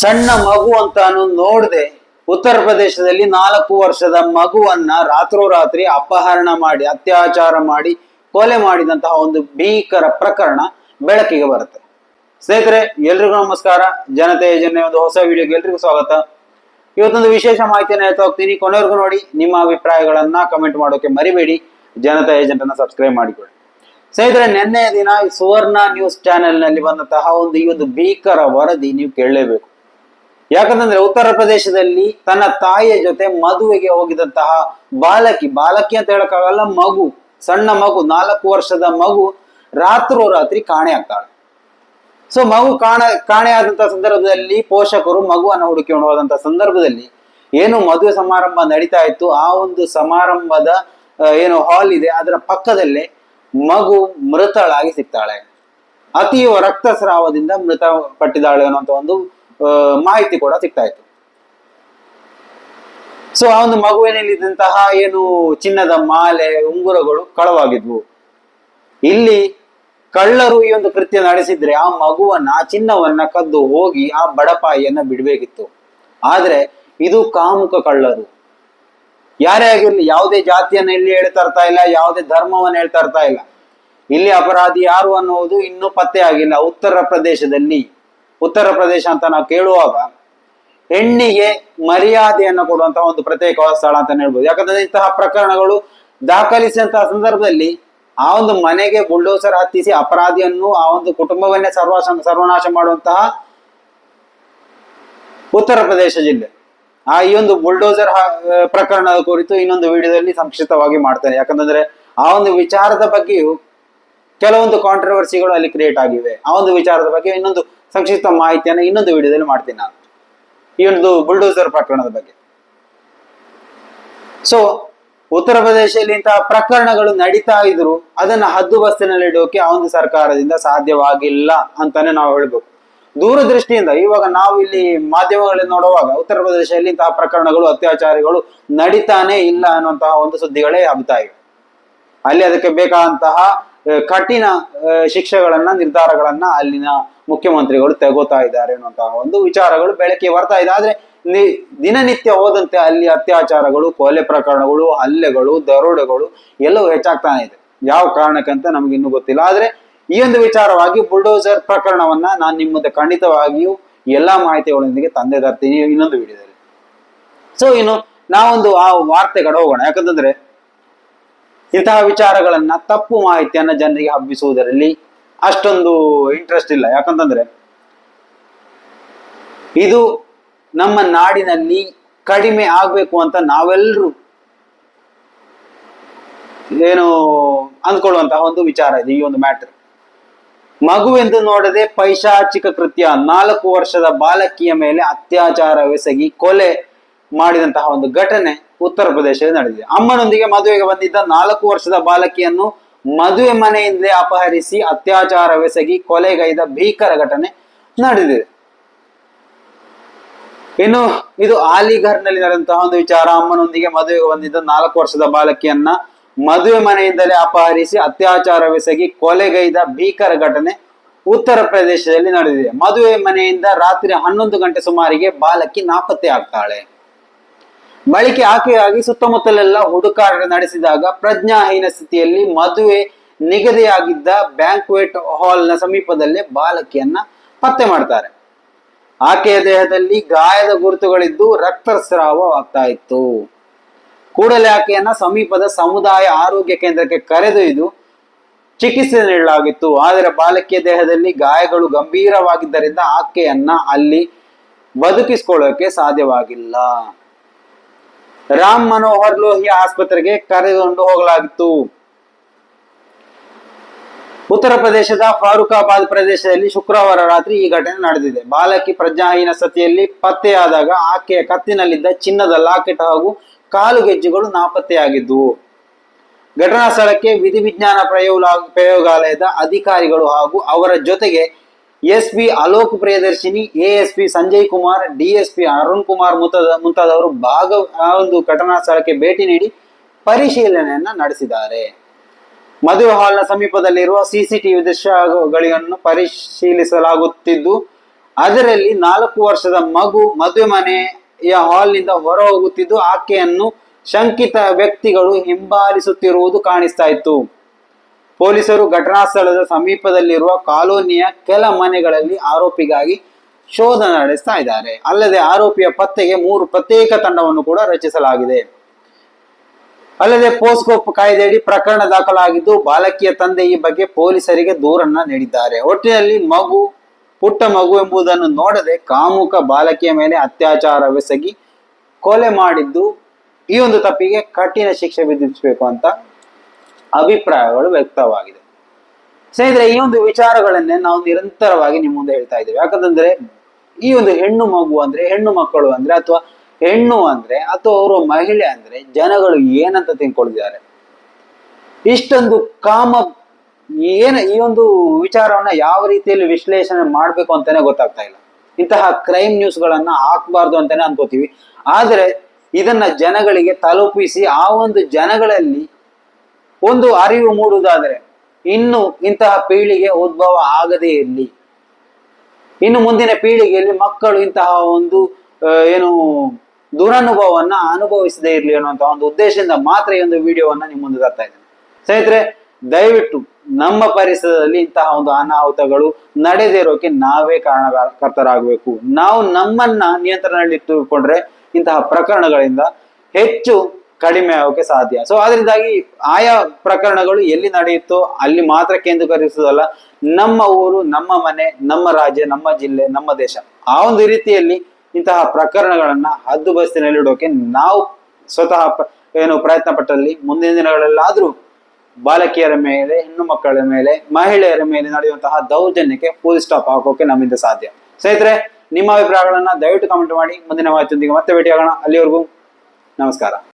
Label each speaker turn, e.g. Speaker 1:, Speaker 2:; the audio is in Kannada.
Speaker 1: ಸಣ್ಣ ಮಗು ಅಂತಾನು ನೋಡದೆ ಉತ್ತರ ಪ್ರದೇಶದಲ್ಲಿ ನಾಲ್ಕು ವರ್ಷದ ಮಗುವನ್ನ ರಾತ್ರೋರಾತ್ರಿ ಅಪಹರಣ ಮಾಡಿ, ಅತ್ಯಾಚಾರ ಮಾಡಿ, ಕೊಲೆ ಮಾಡಿದಂತಹ ಒಂದು ಭೀಕರ ಪ್ರಕರಣ ಬೆಳಕಿಗೆ ಬರುತ್ತೆ. ಸ್ನೇಹಿತರೆ, ಎಲ್ರಿಗೂ ನಮಸ್ಕಾರ. ಜನತೆ ಜನ ಒಂದು ಹೊಸ ವಿಡಿಯೋಗೆ ಎಲ್ರಿಗೂ ಸ್ವಾಗತ. ಇವತ್ತೊಂದು ವಿಶೇಷ ಮಾಹಿತಿಯನ್ನು ಹೇಳ್ತಾ ಹೋಗ್ತೀನಿ. ಕೊನೆವರೆಗೂ ನೋಡಿ, ನಿಮ್ಮ ಅಭಿಪ್ರಾಯಗಳನ್ನ ಕಮೆಂಟ್ ಮಾಡೋಕೆ ಮರಿಬೇಡಿ. ಜನತಾ ಏಜೆಂಟ್ ಅನ್ನ ಸಬ್ಸ್ಕ್ರೈಬ್ ಮಾಡಿಕೊಳ್ಳಿ. ಸ್ನೇಹಿತರೆ, ನಿನ್ನೆ ದಿನ ಸುವರ್ಣ ನ್ಯೂಸ್ ಚಾನೆಲ್ನಲ್ಲಿ ಬಂದಂತಹ ಒಂದು ಈ ಒಂದು ಭೀಕರ ವರದಿ ನೀವು ಕೇಳಲೇಬೇಕು. ಯಾಕಂತಂದ್ರೆ ಉತ್ತರ ಪ್ರದೇಶದಲ್ಲಿ ತನ್ನ ತಾಯಿಯ ಜೊತೆ ಮದುವೆಗೆ ಹೋಗಿದಂತಹ ಬಾಲಕಿ ಬಾಲಕಿ ಅಂತ ಹೇಳಕ್ಕಾಗಲ್ಲ, ಮಗು, ಸಣ್ಣ ಮಗು, ನಾಲ್ಕು ವರ್ಷದ ಮಗು ರಾತ್ರೋರಾತ್ರಿ ಕಾಣೆ ಆಗ್ತಾಳೆ. ಸೊ ಮಗು ಕಾಣ ಕಾಣೆ ಆದಂತಹ ಸಂದರ್ಭದಲ್ಲಿ ಪೋಷಕರು ಮಗುವನ್ನು ಹುಡುಕಿಕೊಂಡು ಹೋದಂತಹ ಸಂದರ್ಭದಲ್ಲಿ ಏನು ಮದುವೆ ಸಮಾರಂಭ ನಡೀತಾ ಇತ್ತು, ಆ ಒಂದು ಸಮಾರಂಭದ ಏನು ಹಾಲ್ ಇದೆ, ಅದರ ಪಕ್ಕದಲ್ಲೇ ಮಗು ಮೃತಳಾಗಿ ಸಿಗ್ತಾಳೆ. ಅತೀವ ರಕ್ತಸ್ರಾವದಿಂದ ಮೃತ ಪಟ್ಟಿದ್ದಾಳೆ ಅನ್ನುವಂತ ಒಂದು ಮಾಹಿತಿ ಕೂಡ ಸಿಗ್ತಾ ಇತ್ತು ಸೊ ಆ ಒಂದು ಮಗುವಿನಲ್ಲಿದ್ದಂತಹ ಏನು ಚಿನ್ನದ ಮಾಲೆ, ಉಂಗುರಗಳು ಕಳವಾಗಿದ್ವು. ಇಲ್ಲಿ ಕಳ್ಳರು ಈ ಒಂದು ಕೃತ್ಯ ನಡೆಸಿದ್ರೆ ಆ ಮಗುವನ್ನ, ಆ ಚಿನ್ನವನ್ನ ಕದ್ದು ಹೋಗಿ ಆ ಬಡಪಾಯಿಯನ್ನ ಬಿಡಬೇಕಿತ್ತು. ಆದ್ರೆ ಇದು ಕಾಮುಕ ಕಳ್ಳರು. ಯಾರೇ ಆಗಿರ್ಲಿ, ಯಾವುದೇ ಜಾತಿಯನ್ನ ಇಲ್ಲಿ ಹೇಳ್ತಾ ಇರ್ತಾ ಇಲ್ಲ, ಯಾವುದೇ ಧರ್ಮವನ್ನ ಹೇಳ್ತಾ ಇರ್ತಾ ಇಲ್ಲ. ಇಲ್ಲಿ ಅಪರಾಧಿ ಯಾರು ಅನ್ನುವುದು ಇನ್ನೂ ಪತ್ತೆ ಆಗಿಲ್ಲ, ಉತ್ತರ ಪ್ರದೇಶದಲ್ಲಿ. ಉತ್ತರ ಪ್ರದೇಶ ಅಂತ ನಾವು ಕೇಳುವಾಗ ಹೆಣ್ಣಿಗೆ ಮರ್ಯಾದೆಯನ್ನು ಕೊಡುವಂತಹ ಒಂದು ಪ್ರತ್ಯೇಕವಾದ ಸ್ಥಳ ಅಂತ ಹೇಳ್ಬೋದು. ಯಾಕಂದ್ರೆ ಇಂತಹ ಪ್ರಕರಣಗಳು ದಾಖಲಿಸಿದಂತಹ ಸಂದರ್ಭದಲ್ಲಿ ಆ ಒಂದು ಮನೆಗೆ ಬುಲ್ಡೋಸರ್ ಹತ್ತಿಸಿ ಅಪರಾಧಿಯನ್ನು ಆ ಒಂದು ಕುಟುಂಬವನ್ನೇ ಸರ್ವಾಶ ಸರ್ವನಾಶ ಮಾಡುವಂತಹ ಉತ್ತರ ಪ್ರದೇಶ ಜಿಲ್ಲೆ. ಆ ಈ ಒಂದು ಬುಲ್ಡೋಸರ್ ಪ್ರಕರಣದ ಕುರಿತು ಇನ್ನೊಂದು ವಿಡಿಯೋದಲ್ಲಿ ಸಂಕ್ಷಿಪ್ತವಾಗಿ ಮಾಡ್ತೇನೆ. ಯಾಕಂತಂದ್ರೆ ಆ ಒಂದು ವಿಚಾರದ ಬಗ್ಗೆಯೂ ಕೆಲವೊಂದು ಕಾಂಟ್ರವರ್ಸಿಗಳು ಅಲ್ಲಿ ಕ್ರಿಯೇಟ್ ಆಗಿವೆ. ಆ ಒಂದು ವಿಚಾರದ ಬಗ್ಗೆ ಇನ್ನೊಂದು ಸಂಕ್ಷಿಪ್ತ ಮಾಹಿತಿಯನ್ನು ಇನ್ನೊಂದು ವಿಡಿಯೋದಲ್ಲಿ ಮಾಡ್ತೀನಿ ನಾನು. ಈ ಒಂದು ಬುಲ್ಡೋಸರ್ ಪ್ರಕರಣದ ಬಗ್ಗೆ. ಸೊ ಉತ್ತರ ಪ್ರದೇಶದಲ್ಲಿ ಇಂತಹ ಪ್ರಕರಣಗಳು ನಡೀತಾ ಇದ್ರು, ಅದನ್ನ ಹದ್ದು ಬಸ್ತಿನಲ್ಲಿ ಇಡೋಕೆ ಆ ಒಂದು ಸರ್ಕಾರದಿಂದ ಸಾಧ್ಯವಾಗಿಲ್ಲ ಅಂತಾನೆ ನಾವು ಹೇಳ್ಬೇಕು. ದೂರದೃಷ್ಟಿಯಿಂದ, ಇವಾಗ ನಾವು ಇಲ್ಲಿ ಮಾಧ್ಯಮಗಳಲ್ಲಿ ನೋಡುವಾಗ, ಉತ್ತರ ಪ್ರದೇಶದಲ್ಲಿ ಇಂತಹ ಪ್ರಕರಣಗಳು, ಅತ್ಯಾಚಾರಿಗಳು ನಡೀತಾನೆ ಇಲ್ಲ ಅನ್ನುವಂತಹ ಒಂದು ಸುದ್ದಿಗಳೇ ಹಬ್ತಾ ಇವೆ. ಅಲ್ಲಿ ಅದಕ್ಕೆ ಬೇಕಾದಂತಹ ಕಠಿಣ ಶಿಕ್ಷೆಗಳನ್ನ, ನಿರ್ಧಾರಗಳನ್ನ ಅಲ್ಲಿನ ಮುಖ್ಯಮಂತ್ರಿಗಳು ತೆಗೋತಾ ಇದ್ದಾರೆ ಅನ್ನುವಂತಹ ಒಂದು ವಿಚಾರಗಳು ಬೆಳಕಿಗೆ ಬರ್ತಾ ಇದೆ. ಆದ್ರೆ ದಿನನಿತ್ಯ ಹೋದಂತೆ ಅಲ್ಲಿ ಅತ್ಯಾಚಾರಗಳು, ಕೊಲೆ ಪ್ರಕರಣಗಳು, ಹಲ್ಲೆಗಳು, ದರೋಡೆಗಳು ಎಲ್ಲವೂ ಹೆಚ್ಚಾಗ್ತಾನೆ ಇದೆ. ಯಾವ ಕಾರಣಕ್ಕಂತ ನಮ್ಗೆ ಇನ್ನೂ ಗೊತ್ತಿಲ್ಲ. ಆದ್ರೆ ಈ ಒಂದು ವಿಚಾರವಾಗಿ ಬುಲ್ಡೋಸರ್ ಪ್ರಕರಣವನ್ನ ನಾನು ನಿಮ್ಮ ಮುಂದೆ ಖಂಡಿತವಾಗಿಯೂ ಎಲ್ಲಾ ಮಾಹಿತಿಗಳೊಂದಿಗೆ ತಂದೆ ತರ್ತೀನಿ ಇನ್ನೊಂದು ವಿಡಿಯೋದಲ್ಲಿ. ಸೊ ಇನ್ನು ನಾವೊಂದು ಆ ವಾರ್ತೆಗಳು ಹೋಗೋಣ. ಯಾಕಂತಂದ್ರೆ ಇಂತಹ ವಿಚಾರಗಳನ್ನ ತಪ್ಪು ಮಾಹಿತಿಯನ್ನ ಜನರಿಗೆ ಹಬ್ಬಿಸುವುದರಲ್ಲಿ ಅಷ್ಟೊಂದು ಇಂಟ್ರೆಸ್ಟ್ ಇಲ್ಲ. ಯಾಕಂತಂದ್ರೆ ಇದು ನಮ್ಮ ನಾಡಿನಲ್ಲಿ ಕಡಿಮೆ ಆಗ್ಬೇಕು ಅಂತ ನಾವೆಲ್ಲರೂ ಏನು ಅಂದ್ಕೊಳ್ಳುವಂತಹ ಒಂದು ವಿಚಾರ ಇದೆ ಈ ಒಂದು ಮ್ಯಾಟರ್ ಮಗುವೆಂದು ನೋಡದೆ ಪೈಶಾಚಿಕ ಕೃತ್ಯ, ನಾಲ್ಕು ವರ್ಷದ ಬಾಲಕಿಯ ಮೇಲೆ ಅತ್ಯಾಚಾರವೆಸಗಿ ಕೊಲೆ ಮಾಡಿದಂತಹ ಒಂದು ಘಟನೆ ಉತ್ತರ ಪ್ರದೇಶದಲ್ಲಿ ನಡೆದಿದೆ. ಅಮ್ಮನೊಂದಿಗೆ ಮದುವೆಗೆ ಬಂದಿದ್ದ ನಾಲ್ಕು ವರ್ಷದ ಬಾಲಕಿಯನ್ನು ಮದುವೆ ಮನೆಯಿಂದಲೇ ಅಪಹರಿಸಿ ಅತ್ಯಾಚಾರವೆಸಗಿ ಕೊಲೆಗೈದ ಭೀಕರ ಘಟನೆ ನಡೆದಿದೆ. ಇನ್ನು ಇದು ಆಲಿಘರ್ನಲ್ಲಿ ನಡೆದಂತಹ ಒಂದು ವಿಚಾರ. ಅಮ್ಮನೊಂದಿಗೆ ಮದುವೆಗೆ ಬಂದಿದ್ದ ನಾಲ್ಕು ವರ್ಷದ ಬಾಲಕಿಯನ್ನ ಮದುವೆ ಮನೆಯಿಂದಲೇ ಅಪಹರಿಸಿ ಅತ್ಯಾಚಾರವೆಸಗಿ ಕೊಲೆಗೈದ ಭೀಕರ ಘಟನೆ ಉತ್ತರ ಪ್ರದೇಶದಲ್ಲಿ ನಡೆದಿದೆ. ಮದುವೆ ಮನೆಯಿಂದ ರಾತ್ರಿ ಹನ್ನೊಂದು ಗಂಟೆ ಸುಮಾರಿಗೆ ಬಾಲಕಿ ನಾಪತ್ತೆ ಆಗ್ತಾಳೆ ಬಳಿಕ ಆಕೆಯಾಗಿ ಸುತ್ತಮುತ್ತಲೆಲ್ಲ ಹುಡುಕಾಟ ನಡೆಸಿದಾಗ ಪ್ರಜ್ಞಾಹೀನ ಸ್ಥಿತಿಯಲ್ಲಿ ಮದುವೆ ನಿಗದಿಯಾಗಿದ್ದ ಬ್ಯಾಂಕ್ವೆಟ್ ಹಾಲ್ನ ಸಮೀಪದಲ್ಲೇ ಬಾಲಕಿಯನ್ನ ಪತ್ತೆ ಮಾಡ್ತಾರೆ. ಆಕೆಯ ದೇಹದಲ್ಲಿ ಗಾಯದ ಗುರುತುಗಳಿದ್ದು ರಕ್ತಸ್ರಾವವಾಗ್ತಾ ಇತ್ತು ಕೂಡಲೇ ಆಕೆಯನ್ನ ಸಮೀಪದ ಸಮುದಾಯ ಆರೋಗ್ಯ ಕೇಂದ್ರಕ್ಕೆ ಕರೆದೊಯ್ದು ಚಿಕಿತ್ಸೆ ನೀಡಲಾಗಿತ್ತು. ಆದರೆ ಬಾಲಕಿಯ ದೇಹದಲ್ಲಿ ಗಾಯಗಳು ಗಂಭೀರವಾಗಿದ್ದರಿಂದ ಆಕೆಯನ್ನ ಅಲ್ಲಿ ಬದುಕಿಸಿಕೊಳ್ಳೋಕೆ ಸಾಧ್ಯವಾಗಿಲ್ಲ. ರಾಮ್ ಮನೋಹರ್ ಲೋಹಿಯಾ ಆಸ್ಪತ್ರೆಗೆ ಕರೆದುಕೊಂಡು ಹೋಗಲಾಗಿತ್ತು. ಉತ್ತರ ಪ್ರದೇಶದ ಫಾರೂಕಾಬಾದ್ ಪ್ರದೇಶದಲ್ಲಿ ಶುಕ್ರವಾರ ರಾತ್ರಿ ಈ ಘಟನೆ ನಡೆದಿದೆ. ಬಾಲಕಿ ಪ್ರಜ್ಞಾಹೀನ ಸತಿಯಲ್ಲಿ ಪತ್ತೆಯಾದಾಗ ಆಕೆಯ ಕತ್ತಿನಲ್ಲಿದ್ದ ಚಿನ್ನದ ಲಾಕೆಟ್ ಹಾಗೂ ಕಾಲುಗೆಜ್ಜೆಗಳು ನಾಪತ್ತೆಯಾಗಿದ್ದುವು ಘಟನಾ ಸ್ಥಳಕ್ಕೆ ವಿಧಿವಿಜ್ಞಾನ ಪ್ರಯೋಗ ಪ್ರಯೋಗಾಲಯದ ಅಧಿಕಾರಿಗಳು ಹಾಗೂ ಅವರ ಜೊತೆಗೆ S P Alok Priyadarshini A S P Sanjay Kumar DSP Arun Kumar ಮುಂತಾದ ಮುಂತಾದವರು ಭಾಗ, ಆ ಒಂದು ಘಟನಾ ಸ್ಥಳಕ್ಕೆ ಭೇಟಿ ನೀಡಿ ಪರಿಶೀಲನೆಯನ್ನ ನಡೆಸಿದ್ದಾರೆ. ಮದುವೆ ಹಾಲ್ನ ಸಮೀಪದಲ್ಲಿರುವ ಸಿಸಿಟಿವಿ ದೃಶ್ಯಗಳನ್ನು ಪರಿಶೀಲಿಸಲಾಗುತ್ತಿದ್ದು, ಅದರಲ್ಲಿ ನಾಲ್ಕು ವರ್ಷದ ಮಗು ಮದುವೆ ಮನೆಯ ಹಾಲ್ನಿಂದ ಹೊರ ಹೋಗುತ್ತಿದ್ದು ಆಕೆಯನ್ನು ಶಂಕಿತ ವ್ಯಕ್ತಿಗಳು ಹಿಂಬಾಲಿಸುತ್ತಿರುವುದು ಕಾಣಿಸ್ತಾ ಇತ್ತು. ಪೊಲೀಸರು ಘಟನಾ ಸ್ಥಳದ ಸಮೀಪದಲ್ಲಿರುವ ಕಾಲೋನಿಯ ಕೆಲ ಮನೆಗಳಲ್ಲಿ ಆರೋಪಿಗಾಗಿ ಶೋಧ ನಡೆಸ್ತಾ ಇದ್ದಾರೆ. ಅಲ್ಲದೆ ಆರೋಪಿಯ ಪತ್ತೆಗೆ ಮೂರು ಪ್ರತ್ಯೇಕ ತಂಡವನ್ನು ಕೂಡ ರಚಿಸಲಾಗಿದೆ. ಅಲ್ಲದೆ ಪೋಸ್ಕೋ ಕಾಯ್ದೆಯಡಿ ಪ್ರಕರಣ ದಾಖಲಾಗಿದ್ದು, ಬಾಲಕಿಯ ತಂದೆ ಈ ಬಗ್ಗೆ ಪೊಲೀಸರಿಗೆ ದೂರನ್ನ ನೀಡಿದ್ದಾರೆ. ಒಟ್ಟಿನಲ್ಲಿ ಮಗು, ಪುಟ್ಟ ಮಗು ಎಂಬುದನ್ನು ನೋಡದೆ ಕಾಮುಕ ಬಾಲಕಿಯ ಮೇಲೆ ಅತ್ಯಾಚಾರವೆಸಗಿ ಕೊಲೆ ಮಾಡಿದ್ದು, ಈ ಒಂದು ತಪ್ಪಿಗೆ ಕಠಿಣ ಶಿಕ್ಷೆ ವಿಧಿಸಬೇಕು ಅಂತ ಅಭಿಪ್ರಾಯಗಳು ವ್ಯಕ್ತವಾಗಿದೆ. ಸ್ನೇಹಿತರೆ, ಈ ಒಂದು ವಿಚಾರಗಳನ್ನೇ ನಾವು ನಿರಂತರವಾಗಿ ನಿಮ್ಮ ಮುಂದೆ ಹೇಳ್ತಾ ಇದ್ದೇವೆ. ಯಾಕಂತಂದ್ರೆ, ಈ ಒಂದು ಹೆಣ್ಣು ಮಗು ಅಂದ್ರೆ, ಹೆಣ್ಣು ಮಕ್ಕಳು ಅಂದ್ರೆ, ಅಥವಾ ಹೆಣ್ಣು ಅಂದ್ರೆ, ಅಥವಾ ಅವರು ಮಹಿಳೆ ಅಂದ್ರೆ, ಜನಗಳು ಏನಂತ ತಿಳ್ಕೊಳ್ತಿದ್ದಾರೆ ಇಷ್ಟೊಂದು ಕಾಮ, ಏನ, ಈ ಒಂದು ವಿಚಾರವನ್ನ ಯಾವ ರೀತಿಯಲ್ಲಿ ವಿಶ್ಲೇಷಣೆ ಮಾಡ್ಬೇಕು ಅಂತಾನೆ ಗೊತ್ತಾಗ್ತಾ ಇಲ್ಲ. ಇಂತಹ ಕ್ರೈಮ್ ನ್ಯೂಸ್ ಗಳನ್ನ ಹಾಕ್ಬಾರ್ದು ಅಂತಾನೆ ಅನ್ಕೋತೀವಿ. ಆದ್ರೆ, ಇದನ್ನ ಜನಗಳಿಗೆ ತಲುಪಿಸಿ, ಆ ಒಂದು ಜನಗಳಲ್ಲಿ ಒಂದು ಅರಿವು ಮೂಡುವುದಾದರೆ ಇನ್ನು ಇಂತಹ ಪೀಳಿಗೆ ಉದ್ಭವ ಆಗದೇ ಇರಲಿ. ಇನ್ನು ಮುಂದಿನ ಪೀಳಿಗೆಯಲ್ಲಿ ಮಕ್ಕಳು ಇಂತಹ ಒಂದು ಏನು ದುರನುಭವವನ್ನ ಅನುಭವಿಸದೇ ಇರಲಿ ಅನ್ನುವಂತಹ ಒಂದು ಉದ್ದೇಶದಿಂದ ಮಾತ್ರ ಈ ಒಂದು ವಿಡಿಯೋವನ್ನ ನಿಮ್ಮ ಮುಂದೆ ತರ್ತಾ ಇದ್ದೇನೆ. ಸ್ನೇಹಿತರೆ, ದಯವಿಟ್ಟು ನಮ್ಮ ಪರಿಸರದಲ್ಲಿ ಇಂತಹ ಒಂದು ಅನಾಹುತಗಳು ನಡೆದಿರೋಕೆ ನಾವೇ ಕಾರಣಕರ್ತರಾಗಬೇಕು. ನಾವು ನಮ್ಮನ್ನ ನಿಯಂತ್ರಣದಲ್ಲಿ ಇಟ್ಟುಕೊಂಡ್ರೆ ಇಂತಹ ಪ್ರಕರಣಗಳಿಂದ ಹೆಚ್ಚು ಕಡಿಮೆ ಆಗೋಕೆ ಸಾಧ್ಯ. ಸೊ ಅದರಿಂದಾಗಿ ಆಯಾ ಪ್ರಕರಣಗಳು ಎಲ್ಲಿ ನಡೆಯುತ್ತೋ ಅಲ್ಲಿ ಮಾತ್ರ ಕೇಂದ್ರೀಕರಿಸುವುದಲ್ಲ, ನಮ್ಮ ಊರು, ನಮ್ಮ ಮನೆ, ನಮ್ಮ ರಾಜ್ಯ, ನಮ್ಮ ಜಿಲ್ಲೆ, ನಮ್ಮ ದೇಶ. ಆ ಒಂದು ರೀತಿಯಲ್ಲಿ ಇಂತಹ ಪ್ರಕರಣಗಳನ್ನ ಹದ್ದುಬಸ್ತಿನಲ್ಲಿಡೋಕೆ ನಾವು ಸ್ವತಃ ಏನು ಪ್ರಯತ್ನ ಪಟ್ಟಲ್ಲಿ ಮುಂದಿನ ದಿನಗಳಲ್ಲಾದ್ರೂ ಬಾಲಕಿಯರ ಮೇಲೆ ಹೆಣ್ಣು ಮಕ್ಕಳ ಮೇಲೆ, ಮಹಿಳೆಯರ ಮೇಲೆ ನಡೆಯುವಂತಹ ದೌರ್ಜನ್ಯಕ್ಕೆ ಫುಲ್ ಸ್ಟಾಪ್ ಹಾಕೋಕೆ ನಮ್ಮಿಂದ ಸಾಧ್ಯ. ಸ್ನೇಹಿತರೆ, ನಿಮ್ಮ ಅಭಿಪ್ರಾಯಗಳನ್ನ ದಯವಿಟ್ಟು ಕಮೆಂಟ್ ಮಾಡಿ. ಮುಂದಿನ ಮಾಹಿತಿಯೊಂದಿಗೆ ಮತ್ತೆ ಭೇಟಿಯಾಗೋಣ. ಅಲ್ಲಿವರೆಗೂ ನಮಸ್ಕಾರ.